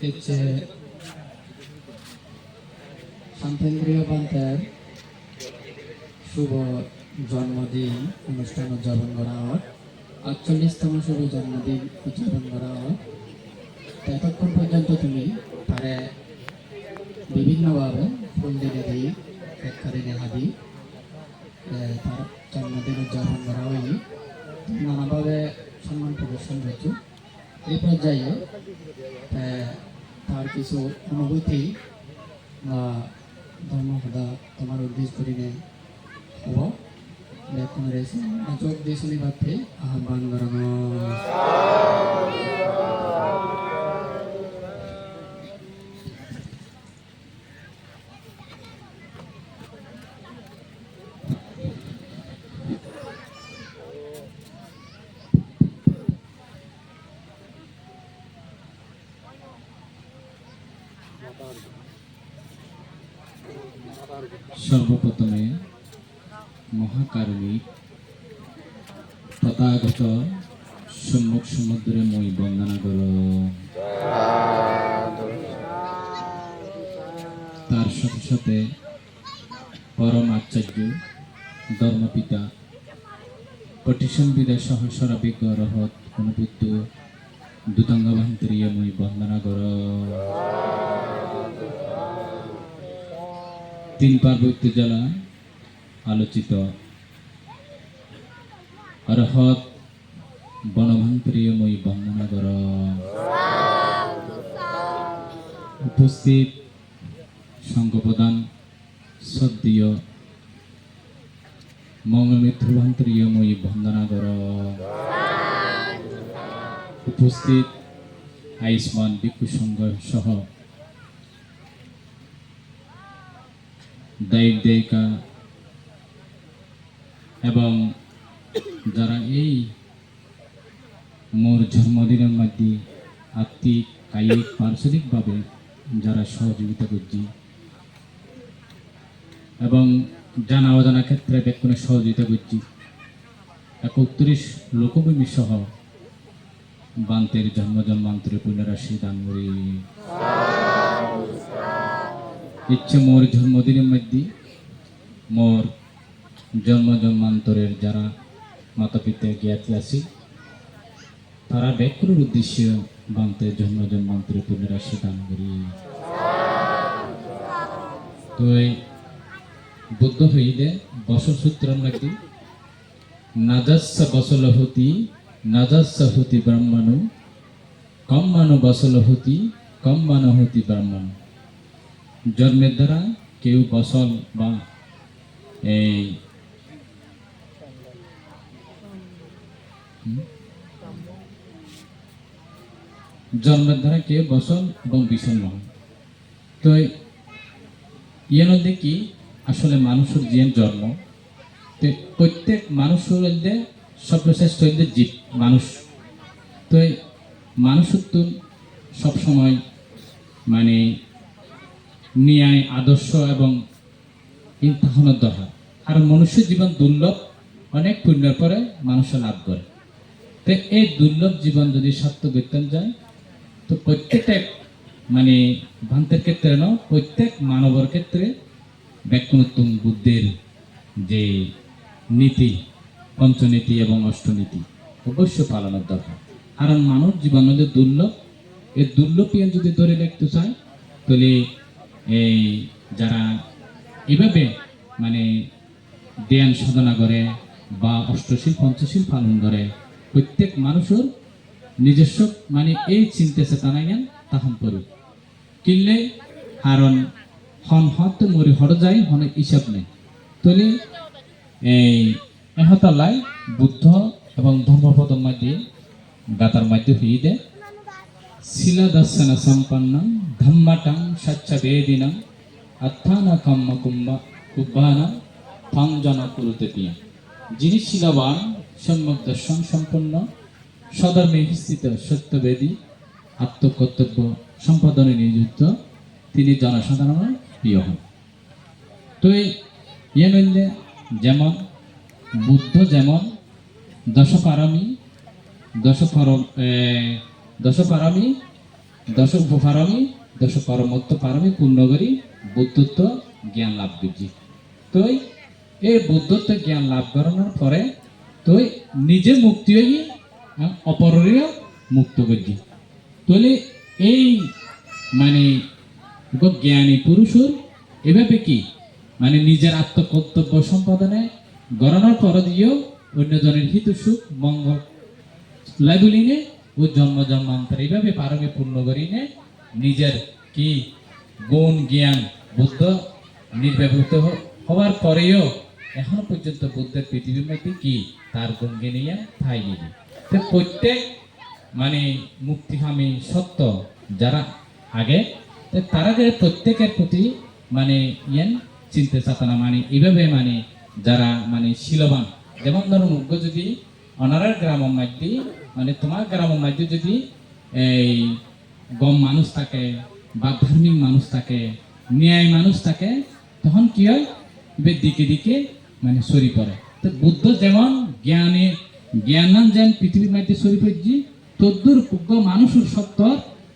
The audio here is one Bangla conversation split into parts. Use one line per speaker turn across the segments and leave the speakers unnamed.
হচ্ছে শান্তেন্দ্রীয় পান্তের শুভ জন্মদিন অনুষ্ঠান উদযাপন করা হয় আটচল্লিশতম শুভ জন্মদিন উদযাপন করা হয় এতক্ষণ পর্যন্ত তুমি তারে বিভিন্নভাবে ফুল দিনে দিই কেক নেহা দিই তার জন্মদিন উদযাপন করা হয়নি নানাভাবে সম্মান প্রদর্শন করছ। এই পর্যায়ে এ, তার কিছু অনুভূতি বা ধর্মকথা তোমার উদ্দেশ্য করে নে হব দেখুন রয়েছে চোখ দিয়ে
তার সাথে সাথে পরম আচার্য, ধর্মপিতা, পটিশন বিদয় সহসরা বিজ্ঞ রহত অনুবুদ্ধ দুতাঙ্গ ভান্তরীয় মই বন্দনা কর তিন পার্বত্য জেলা আলোচিত। অরহত বনভান্তরীয়ময়ী বন্দনাগর। উপস্থিত সংঘপ্রদান সদ্যীয় মঙ্গলমিত্রভান্তরীয়ময়ী বন্দনাগর। উপস্থিত আয়ুষ্মান ভিক্ষু সংঘ সহ দায়িক দায়িকা এবং যারা এই মোর জন্মদিনের মধ্যে আত্মিক, কায়িক পার্শ্বরিকভাবে যারা সহযোগিতা করছি এবং জানা অজানা ক্ষেত্রে বেক্ষণে সহযোগিতা করছি। একত্রিশ লোকভূমি সহ বান্তের জন্ম, জন্মান্তরে পুনরাশি দান করি ইচ্ছে মোর জন্মদিনের মধ্যে মোর জন্ম, জন্মান্তরের যারা মাতা পিতা জ্ঞাতি আছি, তারা ব্যাকুর উদ্দেশ্য বান্তে জন্ম, জন্মান্তরে পুনরাশি দান করি তো বুদ্ধ হইলে বসসূত্র নাকি নাজাস্য বসলহতি নাজাস্য হতি ব্রাহ্মণু কম মানো বসলহতি কম মানো হতি ব্রাহ্মণ। জন্মের দ্বারা কেউ ফসল বা এই? জন্মের দ্বারা কেউ বসল এবং বিষণ নয় তো মধ্যে কি আসলে মানুষের যে জন্ম। তো প্রত্যেক মানুষের মধ্যে সর্বশ্রেষ্ঠ হইলে জীব মানুষ। তো মানুষের তো সবসময় মানে ন্যায়, আদর্শ এবং ইন্তাহনের দরকার। আর মনুষ্য জীবন দুর্লভ, অনেক পুণ্যের পরে মানুষ লাভ করে। তো এই দুর্লভ জীবন যদি সত্য বেতন যায়, তো প্রত্যেকটা মানে ভান্তের ক্ষেত্রে ন, প্রত্যেক মানবর ক্ষেত্রে ব্যাকুণোত্তম বুদ্ধের যে নীতি, পঞ্চনীতি এবং অষ্টনীতি অবশ্য পালনের দরকার। কারণ মানব জীবন মধ্যে দুর্লভ। এই দুর্লভ পিয়ন যদি ধরে রাখতে চায়, তাহলে এই যারা এভাবে মানে ধ্যান সাধনা করে বা অষ্টশীল, পঞ্চশীল পালন করে, প্রত্যেক মানুষের নিজস্ব মানে এই চিন্তা চেতনা জ্ঞান তাহন করি কিনলে কারণ হন হত মরি হর যায় হন হিসাব নেই। তলে এই এহতালাই বুদ্ধ এবং ধর্মপদর মধ্যে গাতার মধ্যে হয়ে দেয় শিলাদর্শন সম্পন্ন, ধম্মটাং সচ্চ বেদিনং অত্থান কম্ম কুম্ভ কুব্বান থাংজন কুরুতে পিয়া। যিনি শিলাবান সম্যক দর্শন সম্পন্ন, সধর্মে স্থিত সত্যবেদী, আত্মকর্তব্য সম্পাদনে নিযুক্ত, তিনি জনসাধারণের প্রিয় হন। তো ইয়ে নইলে যেমন, বুদ্ধ যেমন, দশপারমী, দশপার দশপারমী দশ পারমি দশ পরমত্ব পারমি পূর্ণ করি বুদ্ধত্ব, জ্ঞান লাভ করছি তই এই বুদ্ধত্ব, জ্ঞান লাভ করানোর পরে তই নিজে মুক্তি হই অপরেরও মুক্ত করছি তাহলে এই মানে জ্ঞানী পুরুষের এভাবে কি? মানে নিজের আত্মকর্তব্য সম্পাদনে গণনার দিয়েও অন্যজনের হিত, সুখ, মঙ্গল লাইবুলিনে ও জন্ম জন্মান্তর এইভাবে পারমে পূর্ণ করিনে নিজের কি গুণ, জ্ঞান, বুদ্ধ নির্ব্যবহৃত হওয়ার পরেও এখনও পর্যন্ত বুদ্ধের পৃথিবীর মধ্যে কি? তার গুণ জ্ঞানিয়া ঠাই গেলি প্রত্যেক মানে মুক্তিকামী সত্য যারা আগে তারা যে প্রত্যেকের প্রতি মানে ইয়েন চিন্তা চেতনা মানে এইভাবে মানে যারা মানে শিলবান। যেমন ধরো মুগ্ধ যদি অনারার গ্রাম মধ্যে মানে তোমার গ্রাম মধ্যে যদি এই গম মানুষ থাকে বা ধার্মিক মানুষ থাকে, ন্যায় মানুষ থাকে, তখন কি হয়? দিকে দিকে মানে সরি পড়ে। তো বুদ্ধ যেমন জ্ঞানে, জ্ঞানান যেন পৃথিবীর মধ্যে সরি পড়ছি, তদ্দুর পুজ্ঞ মানুষের সত্য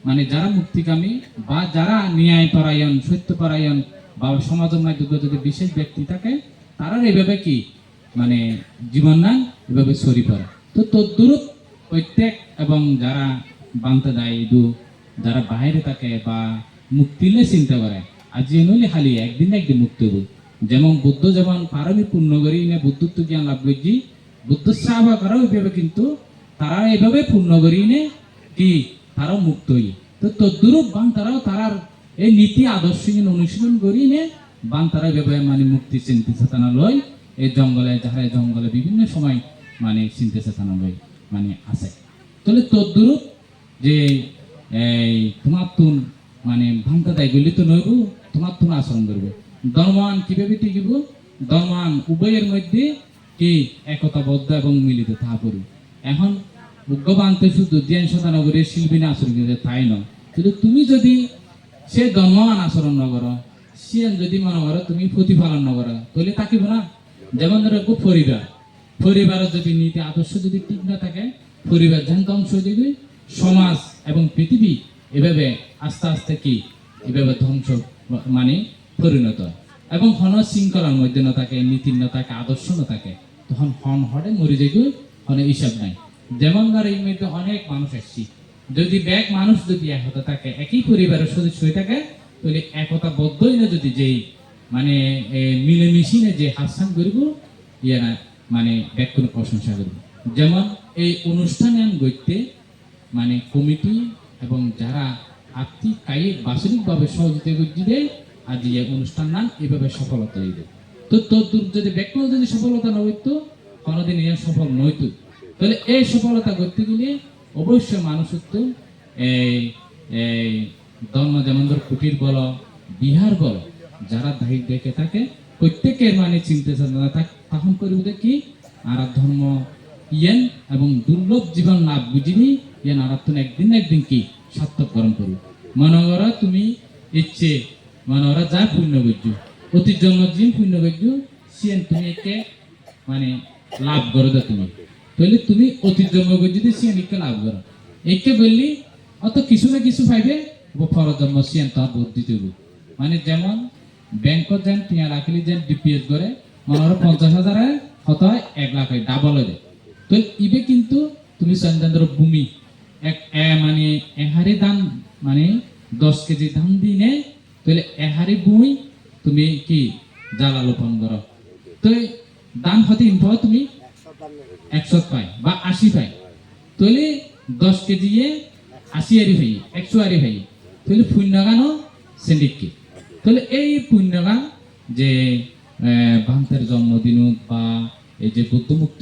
মানে যারা মুক্তিকামী বা যারা ন্যায় পরায়ণ সত্য পরায়ণ বা সমাজের মধ্যে যদি বিশেষ ব্যক্তি থাকে, তারা এইভাবে কি? মানে জীবন নান এভাবে সরি পড়ে। তো তদ্দুরূপ প্রত্যেক এবং যারা বান্তা দেয়, দু, যারা বাইরে থাকে বা মুক্তিলে চিন্তা করে আজি নইলে খালি একদিন না একদিন মুক্তি হব। যেমন বুদ্ধ যেমন পারমি পূর্ণ করি না বুদ্ধত্ব জ্ঞান লাভ করছি, বুদ্ধ সাহবা করাও এইভাবে কিন্তু তারা এইভাবে পূর্ণ করি নে কি তারাও মুক্ত হই তো তদ্দুরূপ বান তারাও তারার এই নীতি আদর্শ অনুশীলন করি নে বান তারা এইভাবে মানে মুক্তি চিন্তা চেতনা লয়। এই জঙ্গলে, যাহারা জঙ্গলে বিভিন্ন সময় মানে চিন্তা চেতনা লয় মানে আছে। তাহলে তদ্দুরূপ যে এই তোমার তুন মানে ভাঙতে দেয় গলি তো নইব তোমার তুন আচরণ করবে। ধর্মান কীভাবে টিকিব ধর্মান উভয়ের মধ্যে কি একতাবদ্ধ এবং মিলিত, তাহা করবে। এখন উগ্রবান্তে শুধু জ্ঞান শতানগরের শিল্পী না আচরণ করবে তাই নয়। কিন্তু তুমি যদি সে ধর্মমান আচরণ নগর সে যদি মনে করো তুমি প্রতিপালন নগর তাহলে থাকিব না। যেমন ধরো খুব পরিবার। পরিবারের যদি নীতি, আদর্শ যদি ঠিক না থাকে, পরিবার যেন ধ্বংস যাবে, সমাজ এবং পৃথিবী এভাবে আস্তে আস্তে কি? এভাবে ধ্বংস মানে পরিণত এবং হন শৃঙ্খলার মধ্যে না থাকে নীতির না থাকে, আদর্শ না থাকে, তখন হন হরে মরে যাবে হনে হিসাব নাই। যেমন ধর এই মধ্যে অনেক মানুষ এসছি। যদি ব্যাগ মানুষ যদি একতা থাকে একই পরিবারের সদস্য হয়ে থাকে তাহলে একতা বদ্ধই না যদি যেই মানে এ, মিলেমিশিনে যে হাসান করব ইয়ারা মানে ব্যাগ কোনো প্রশংসা করব। যেমন এই অনুষ্ঠানে গইতে মানে কমিটি এবং যারা আর্থিক কায়িক বাস্তবিকভাবে সহযোগিতা করছি দেয় আজ এই অনুষ্ঠান নাম এভাবে সফলতা হইবে তো তোর যদি ব্যক্তি যদি সফলতা না হইতো কোনোদিন এর সফল নইতো। তাহলে এই সফলতা করতে গেলে অবশ্যই মানুষের তো এই এই ধর্ম যেমন ধর কুটির বল, বিহার বল, যারা দায়িত্ব দেখে থাকে, প্রত্যেকের মানে চিন্তা চেতনা তখন করবে কি? আর ধর্ম ইয়েন এবং দুর্লভ জীবন লাভ বুঝিনি ইয়েন আর একদিন একদিন কি? করবে মনে করো। তুমি ইচ্ছে মানে ওরা যা পুণ্য করছ অতি জন্ম দিন পুণ্য করছ সিয়েন তুমি একে মানে লাভ করো তুমি। তাহলে তুমি অতি জন্ম যদি সিয়েন একে লাভ করো। একে বললি, অত কিছু না কিছু পাইবে ও ফর জন্ম সিয়েন তার মানে যেমন ব্যাংকত যেন টিয়া রাখলি যেন ডিপিএস করে, মনে পঞ্চাশ হাজারে হয় এক লাখ হয় ডাবল হয়ে তো ইবে কিন্তু তুমি সঞ্জেন্দ্র ভূমি, এক মানে এহারি দাম মানে দশ কেজি ধান দিনে, তাহলে এহারি ভূমি তুমি কি জ্বালা লোপন করো। তো দাম হতে ইনফ তুমি একশো বা আশি তাহলে দশ কেজি আশি আরি একশো আরি তাহলে সেন্ডিককে তাহলে এই পুণ্যগান যে ভান্তের জন্মদিনত বা এই যে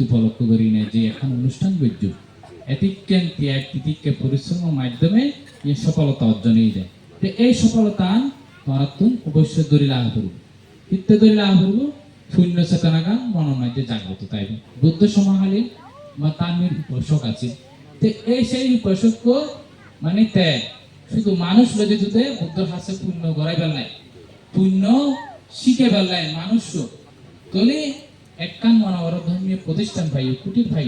উপলক্ষ করি না, যে এখন অনুষ্ঠান ত্যাগ মাধ্যমে এই সফলতা অর্জনই যায়। তো এই সফলতা তোরা তুমি অবশ্যই দরি লাভ করব। ইত্যাদি দরি লাভ করব? শূন্য চেতনাগান মধ্যে জাগ্রত তাই বুদ্ধ সমাহালী বা তামির উপাসক আছে। তো এই সেই উপাসক মানে তে, শুধু মানুষ লজে যদি বুদ্ধ হাসে পুণ্য গড়াই বেলায় পুণ্য শিখে বেলায় মানুষ তলে একখান মানবর ধর্মীয় প্রতিষ্ঠান ভাই কুটির ভাই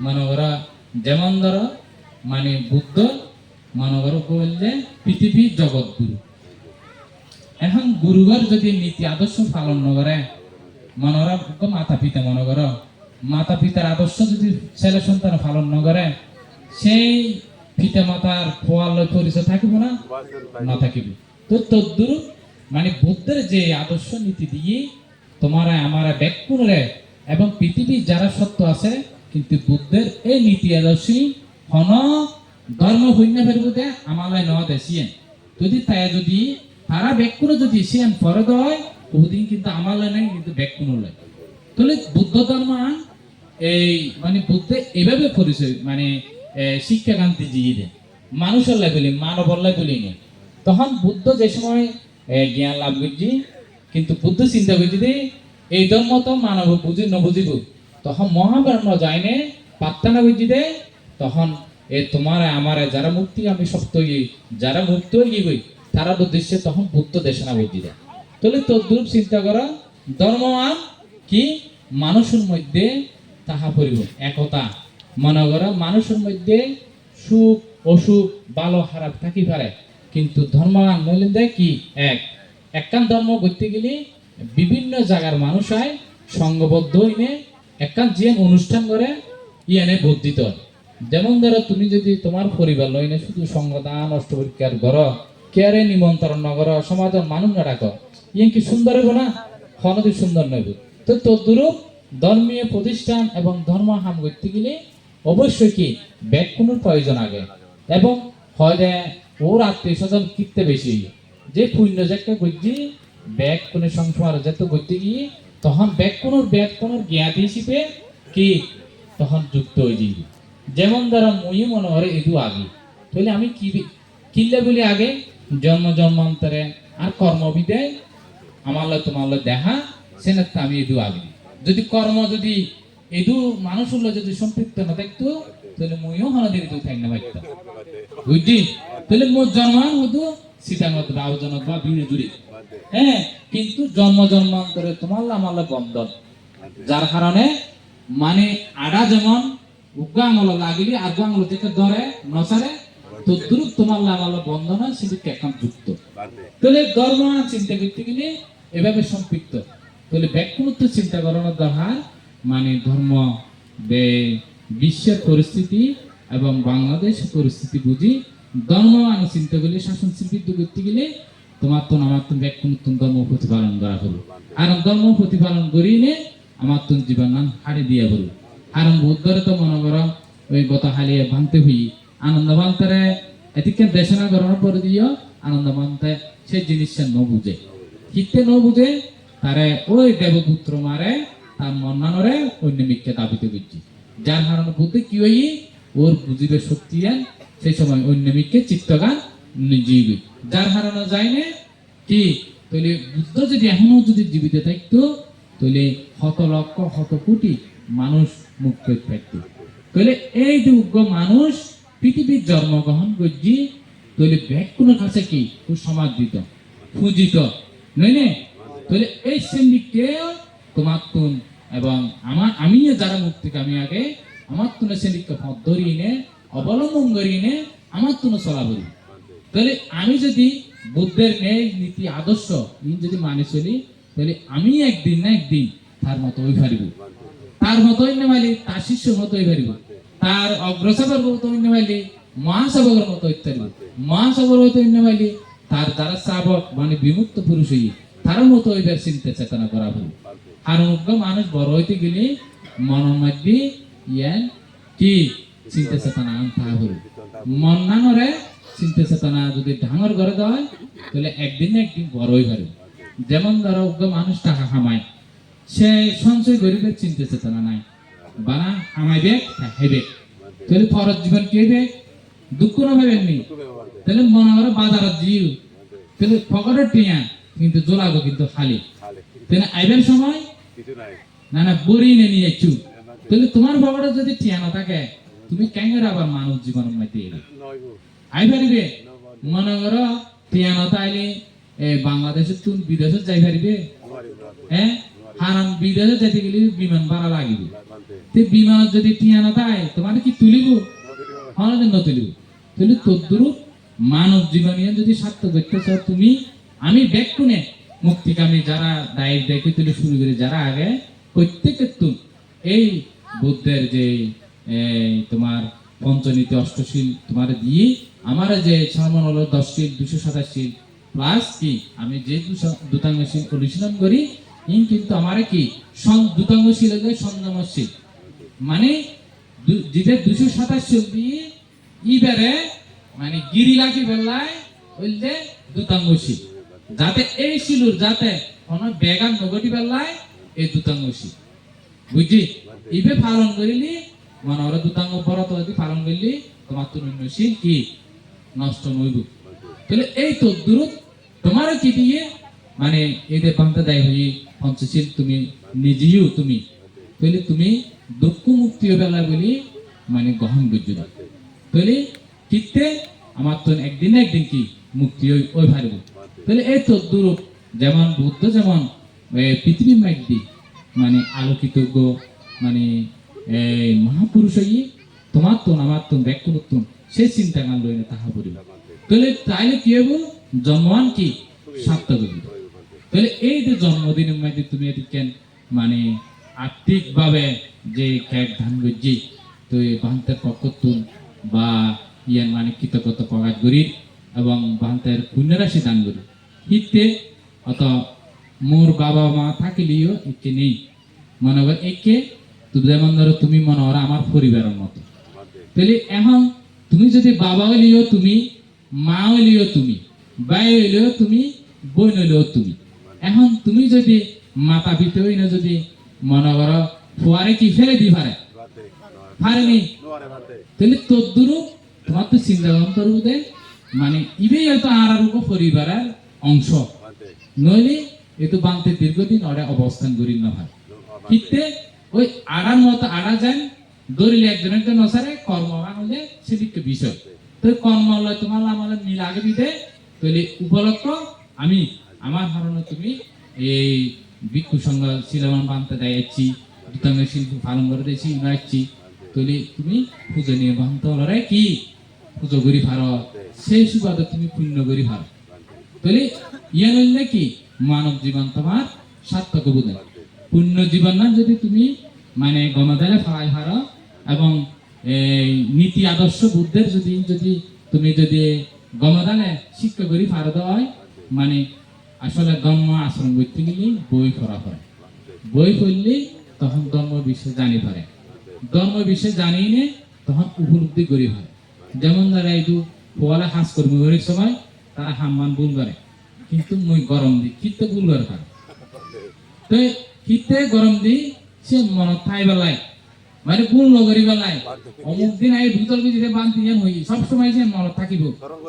মানবরা যেমন ধরো মানে বুদ্ধ মনে করো বললে পৃথিবী জগৎ গুরু এখন গুরুবার যদি নীতি আদর্শ পালন নকরে মনোরা মাতা পিতা মনে করো। মাতা পিতার আদর্শ যদি ছেলে সন্তান পালন নকরে সেই পিতা মাতার ফোয়াল পরিচয় থাকিব না? না থাকিব। তো তদ্দুর মানে বুদ্ধের যে আদর্শ নীতি দিয়ে তোমার, আমার ব্যাকুণরে এবং পৃথিবীর যারা সত্য আছে, কিন্তু বুদ্ধের এই নীতি আদর্শই হন ধর্ম শূন্য ফেরবে আমালাই ন দেশিয়েন। যদি তাই যদি তারা ব্যাকুণ যদি সিয়ান ফরদ হয় বহুদিন কিন্তু আমালাই নাই, কিন্তু ব্যাকুণ লয় তাহলে বুদ্ধ ধর্ম এই মানে বুদ্ধে এভাবে পরিচয় মানে শিক্ষাকান্তি জিয়ে দেয়। মানুষের লেভেলে মানবর লেভেলে নেই তখন বুদ্ধ যে সময় জ্ঞান লাভ করছি, কিন্তু বুদ্ধ চিন্তা করছি যে, এই ধর্ম তো মানব বুঝি ন বুঝিব তখন মহাব্রহ্ম পাত্তা না বুঝি দে তখন, এ, তোমার, আমার যারা মুক্তি, আমি গিয়ে যারা মুক্ত হয়ে গই তারা উদ্দেশ্যে তখন বুদ্ধ দেশনা বুঝি দেয় তাহলে তদ্রুপ চিন্তা করা, ধর্ম আর কি? মানুষের মধ্যে তাহা পরিব একতা। মনে করা, মানুষের মধ্যে সুখ, অসুখ, ভালো, খারাপ থাকি পারে। কিন্তু ধর্মগান নইলেন দেয় কি? এক। একখান ধর্ম করতে গেলে বিভিন্ন জায়গার মানুষ হয়, সঙ্গবদ্ধ হইনে একখান যে অনুষ্ঠান করে, ইয়ানে বর্ধিত। যেমন ধরো, তুমি যদি তোমার পরিবার লইনে শুধু সঙ্গদান অষ্টপরীক্ষার ঘর কেয়ারে নিমন্ত্রণ নগর সমাজের মানুষ না ডাক ইয়ে কি সুন্দর হইব না? হনদি সুন্দর নইব। তো তদ্রুপ ধর্মীয় প্রতিষ্ঠান এবং ধর্ম হাম করতে গেলে অবশ্যই কি ব্যাকুণের প্রয়োজন আগে। এবং হয় ওর আত্মীয় স্বজন কিনতে বেশি। যে পুণ্য যাকে বুঝছি ব্যাগ কোনে সংসার যেত করতে গিয়ে তখন ব্যাগ কোনোর ব্যাগ কোনোর জ্ঞাত হিসেবে কি তখন যুক্ত হয়ে যাবে যেমন দ্বারা মুই মনে করে এদু আগে। তাহলে আমি কি কিনলে বলি আগে? জন্ম জন্মান্তরে আর কর্মবিদে তোমার লয় দেখা সেনা আমি এদু আগে। যদি কর্ম যদি এদু মানুষ হলো যদি সম্পৃক্ত না থাকতো, তাহলে মুইও হনদের এদু থাক না পারতাম বুঝছি তাহলে মোর জন্মান হতো সীতামত রাউজনত বা বিনে জুড়ি। হ্যাঁ কিন্তু জন্ম জন্মান্তরে তোমার আমার লয় বন্ধন। যার কারণে মানে আডা যেমন উগাঙ্গল লাগিলি আগাঙ্গল থেকে ধরে নসারে তো দ্রুত তোমার লাগালো বন্ধন সেটি এখন যুক্ত। তাহলে ধর্ম চিন্তা করতে গেলে এভাবে সম্পৃক্ত। তাহলে ব্যাকুণত্ব চিন্তা করানোর দরকার মানে ধর্ম বিশ্বের পরিস্থিতি এবং বাংলাদেশের পরিস্থিতি বুঝি, ধর্ম আমি চিন্তা করলে শাসন শিল্পিত করতে গেলে তোমার তো আমার তো ব্যাকুণত্ব ধর্ম প্রতিপালন করা হলো। আর ধর্ম প্রতিপালন করিলে আমার তো জীবন নাম হারিয়ে দিয়া হলো। কারণ বুদ্ধরে তো মনে করো, ওই গত হালিয়ে ভাঙতে হই, আনন্দ ভাঙতারে এদিকে দেশনা করানোর পরে দিও, আনন্দ ভাঙতে, সেই জিনিসটা ন বুঝে। হিতে ন বুঝে তারে ওই দেবপুত্র মারে তার মন্নানরে অন্য মিথ্যা দাবিতে বুঝছি যার কারণে বুদ্ধি কি হই ওর বুঝিবে শক্তি সেই সময় অন্য মিথ্যে চিত্তগান জীবী যার হারানো যায় না কি তাহলে বুদ্ধ যদি এখনও যদি জীবিত থাকতো তাহলে শত লক্ষ শত কোটি মানুষ মুক্ত পারত তাহলে এই যে উগ্র মানুষ পৃথিবীর জন্মগ্রহণ করছি তাহলে কোনো কাছে কি খুব সমাদৃত পূজিত নইলে তাহলে এই শ্রেণীকে তোমার তুন এবং আমার আমিও যারা মুক্তি আমি আগে আমার তুনে শ্রেণীকে ধরিয়ে নে অবলম্বন করিয়ে নে আমার তুনে চলা বলি তাহলে আমি যদি বুদ্ধের ন্যায়, নীতি, আদর্শ যদি মানে চলি, তাহলে আমি একদিন না একদিন তার মতো হয়ে পারিব তার মতো হইতে পারলে তার শিষ্যর মতো হয়ে পারিব তার অগ্রসরের মতো হইতে পারলে মহাসবকের মতো হইতে পারিব মহাসবর হইতে হইতে পারলে তার দ্বারা শ্রাবক মানে বিমুক্ত পুরুষ হই তার মতো হইবার চিন্তা চেতনা করা হল। আর উগ্র মানুষ বড় হইতে গেলে মনের মধ্যে ইয়ান কি চিন্তা চেতনা আনতে হল মন না নরে চিন্তা চেতনা যদি ডাঙর করে দেওয়া হয় তাহলে একদিন একদিন বড় হয়ে পারে। যেমন ধরো উগ্র মানুষ টাকা কামায় সে সঞ্চয় গরিবের চিন্তা চেতনা নাই। বানা কামাইবে খাইবে তাহলে ফরজ জীবন কি হইবে দুঃখ না ভাবেননি। তাহলে মনে করো বাজারত জিও তাহলে ফকরের টিয়া কিন্তু জোলাগো কিন্তু খালি। তাহলে আইবেন সময়? না না বড়ি নে নিয়ে একটু তাহলে তোমার যদি টিয়া না থাকে তুমি আবার মানুষ জীবনের মধ্যে এলে? মনে করো টিয়া না তাইলে এ বাংলাদেশের তুন বিদেশে যাই পারিবে হ্যাঁ? হারাম বিদেশে যেতে গেলে বিমান ভাড়া লাগিবে। তে বিমান যদি টিয়া না তাই তোমার কি তুলিব? নতুলিব তাহলে তদ্রুপ মানব জীবনে যদি সার্থক দেখতে চাও, তুমি আমি ব্যাকুনে মুক্তিকামী যারা দায়িত্ব দেখে তুলে শুরু করে যারা আগে, প্রত্যেকের তুম এই বুদ্ধের যে তোমার পঞ্চনীতি অষ্টশীল তোমার দিয়ে আমার যে সামন হলো দশশীল, দুশো সাতাশীল প্লাস কি, আমি যে দুতাঙ্গশীল অনুশীলন করি কিন্তু আমার কি দুতাঙ্গশীল হলে সংযমশীল মানে যেটা দুশো সাতাশীল দিয়ে ইবারে মানে গিরি লাগি বেলায় হইলে দুতাঙ্গশীল যাতে এই শিলুর যাতে কোনো বেগান নগটি বেলায় এই দুতাঙ্গশীল বুঝছি ইবে পালন করিলি মানে ওরা দুতাঙ্গ বরত যদি পালন করলি, তোমার তো নৈশীল কি? নষ্ট নইব। তাহলে এই তো দূরত তোমারও কি দিয়ে? মানে এদের পান্তা দেয় হই পঞ্চশীল তুমি, নিজেও তুমি, তাহলে তুমি দুঃখ মুক্তি বেলা বলি মানে গ্রহণ করছ না তাহলে কিতে আমার তো একদিন একদিন কি মুক্তি ওই ওই ভারব। তাহলে এই তো দূরত যেমন বুদ্ধ যেমন এ, পৃথিবীর মাইকদি মানে আলোকিত মানে মহাপুরুষ হই তোমার তো আমার তো ব্যক্তিগত সে চিন্তা গান লইলে তাহা পড়িব তাহলে তাইলে কি হব জন্মান কি? হইব তাহলে এই যে জন্মদিনের মধ্যে তুমি এদিকে মানে আর্থিকভাবে যে কেক ধান গজি তো এই বান্তের পক্ষতুন বা ইয়ান মানে কৃতজ্ঞতা প্রকাশ করি এবং বান্তের পুণ্যরাশি দান করি হিতে অত মোর বাবা মা থাকিলেও একে নেই। মনে কর একে যেমন ধরো তুমি মনে করো আমার পরিবারের মতো। তাহলে এখন তুমি যদি বাবা হইলেও তুমি, মা হইলেও তুমি, ভাই হইলেও তুমি, বোন হইলেও তুমি। এখন তুমি যদি মাতা পিতা হইলে যদি মনে করো, ফুয়ারে কি ফেলে দি পারে মানে হয়তো আর আর অংশ নইলে বাংতে দীর্ঘদিন ওরা অবস্থান করি না ভাই কিতে ওই আড়ার মতো আড়া যান দৌড়িলে একজন একজন নসারে কর্ম হলে সেদিকে বিষয় তো কর্ম হলে তোমার আমার মিল আগে দিতে তাহলে উপলক্ষ আমি আমার ধারণা তুমি এই ভিক্ষু সংঘ শিলামান বানতে দুতাঙ্গের শিল্প পালন করে দিয়েছি তাহলে তুমি পুজো নিয়ে বানতে হলে কি? পুজো করি ভার সেই সুবাদে তুমি পুণ্য করি ভার তাহলে ইয়ে নইলে কি মানব জীবন তোমার সার্থক বোধ পুণ্য জীবন না যদি তুমি মানে গণদালে ফেলাই হারো এবং এই নীতি আদর্শ বুদ্ধের যদি যদি তুমি যদি গণদালে শিক্ষা করি ফারদ হয় মানে আসলে ধর্ম আচরণ করতে গেলে বই পড়া হয় বই পড়লে তখন ধর্ম বিষয়ে জানি পারে ধর্ম বিষয়ে জানি নে তখন উপলব্ধি করি হয়। যেমন ধরা এই পোয়ালা হাঁস কর্মী অনেক সময় তারা হাম্মান ভুল করে কিন্তু মুই গরম দিই কিন্তু ভুল করে পারে তো শীতে গরম দি সে মনত ঠাই বেলায় মানে ভুল নগরী বেলায়। অমুক দিন এই ভূতল বিধিতে বান্ধি যেন হই সব সময় যে মনত থাকিব।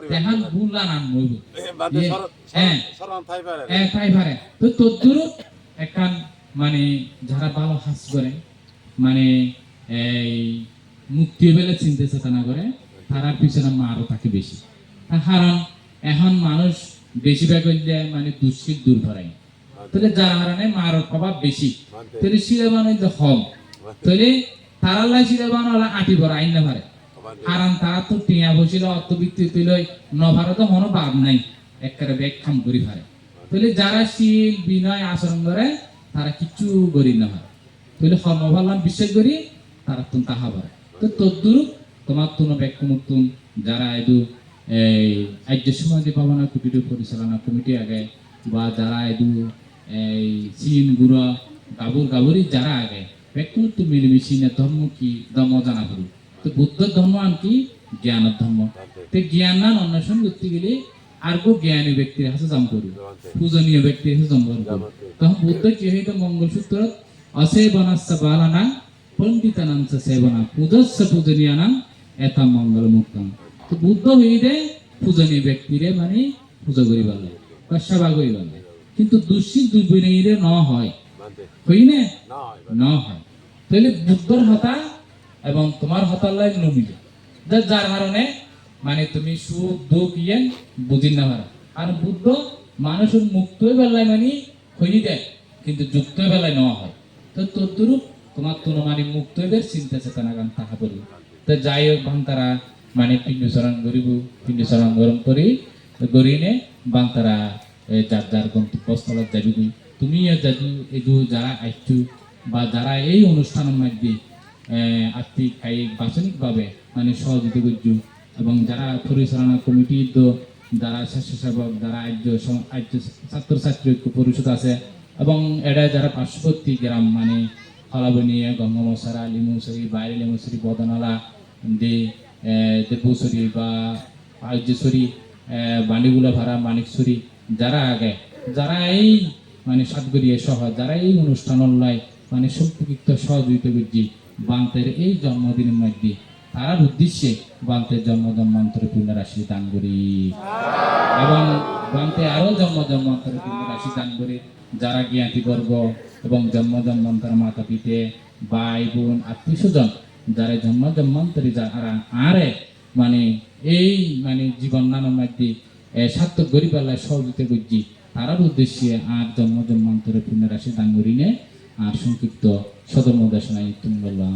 দেখান ভুল না নাম হইব।
সর
হ্যাঁ।
থাই পারে।
হ্যাঁ পারে। তো তদ্দুর একখান মানে যারা ভালো হাস করে মানে এই মুক্তি বেলে চিন্তা চেতনা করে তারার পিছনে মারও থাকে বেশি। কারণ এখন মানুষ বেশিরভাগ হইলে মানে দুশ্চিত দূর করায় তাহলে যার কারণে মার প্রভাব বেশি। তাহলে শিলাবান হইলে কম। তাহলে তারা লাই শিলাবান হলে আটি বড় আইন না পারে। কারণ তারা তো টিয়া বসিল অর্থবৃত্তি তুই নভারত মনো ভাব নাই। একেবারে ব্যাগ খাম করি পারে। তাহলে যারা শীল বিনয় আচরণ করে তারা কিচ্ছু করি না হয়। তাহলে কর্মফলান বিশ্বাস করি তারা তুমি তাহা পারে তো তদ্দুর তোমার তুনো ব্যাখ্য যারা এদু এই আর্য সমাজ ভাবনা কুটির পরিচালনা কমিটি আগে বা যারা এদু এই চীন গুড়া গাবুর গাবুরি যারা আগে ব্যাখ্য মুক্ত মিলেমিশি না ধর্ম কি ধর্ম জানা করি। তো বুদ্ধ ধর্ম আন কি জ্ঞানের ধর্ম তো জ্ঞান অন্বেষণ করতে গেলে আর গো জ্ঞানী ব্যক্তির হাতে জাম করি। পূজনীয় ব্যক্তির হাতে জম করি। তখন বুদ্ধ কি হইতো মঙ্গলসূত্র? অসেবনাস্য বালানাং পণ্ডিতানাংশ সেবনা পূজস্য পূজনীয়ানাং এতা মঙ্গল তো বুদ্ধ হইলে পূজনীয় ব্যক্তিরে মানে পূজা করি পারলে সেবা করি কিন্তু দুশ্চিত দুর্বিনয়ীরে ন হয়। হইনে
না?
ন হয়। তাহলে বুদ্ধর হতা এবং তোমার হতার লাই নমিলে যার কারণে মানে তুমি সুখ, দুঃখ ইয়ে বুঝি না পারো। আর বুদ্ধ মানুষের মুক্ত বেলায় মানে হইনি দেয়, কিন্তু যুক্ত বেলায় নেওয়া হয়। তো তদ্রুপ তোমার তো মানে মুক্ত চিন্তা চেতনা গান তাহা বলি। তো যাই হোক ভান তারা মানে পিণ্ডচরণ করিব পিণ্ডচরণ গরম করি গৰিনে বান্তারা এ, যার যার গন্তব্যস্থলত যাবি তুমি যাবি এইটো যারা আইছু বা যারা এই অনুষ্ঠানের মধ্যে আহ, আর্থিক কায়িক বাচনিকভাবে মানে সহযোগিতা করছু এবং যারা পরিচালনা কমিটির যারা স্বেচ্ছাসেবক যারা আর্য আর্য ছাত্রছাত্রী ঐক্য পরিষদ আছে এবং এটা যারা পার্শ্ববর্তী গ্রাম মানে ফলাবনিয়া গঙ্গমশারা লিমুসরি বাইরে লিমুসরি বদনালা, দে দেবুসরি বা আর্যসরি বাণীগুলা ভাড়া মানিকসরি, যারা আগে, যারা এই মানে সাতগরিয়া সহ যারা এই অনুষ্ঠান লাই মানে সম্পৃক্ত সহযোগিতা করছি বান্তের এই জন্মদিনের মধ্যে তার উদ্দেশ্যে বান্তের জন্ম জন্মান্তরে রাশি দান করি এবং বান্তে আরও জন্ম জন্মান্তরে রাশি দান করি যারা জ্ঞাতি বর্গ এবং জন্ম জন্মান্তর মাতা পিতে ভাই বোন আত্মীয় স্বজন যারা জন্ম জন্মান্তরে যারা আরে মানে এই মানে জীবন নানার মধ্যে এ, সার্থক গরিবাল্লায় সহযোগিতা করছি তারার উদ্দেশ্যে আর জন্ম জন্মান্তরে পূর্ণ রাশি দান করি নে আর সংক্ষিপ্ত সদর মদাসনায় তুমি বললাম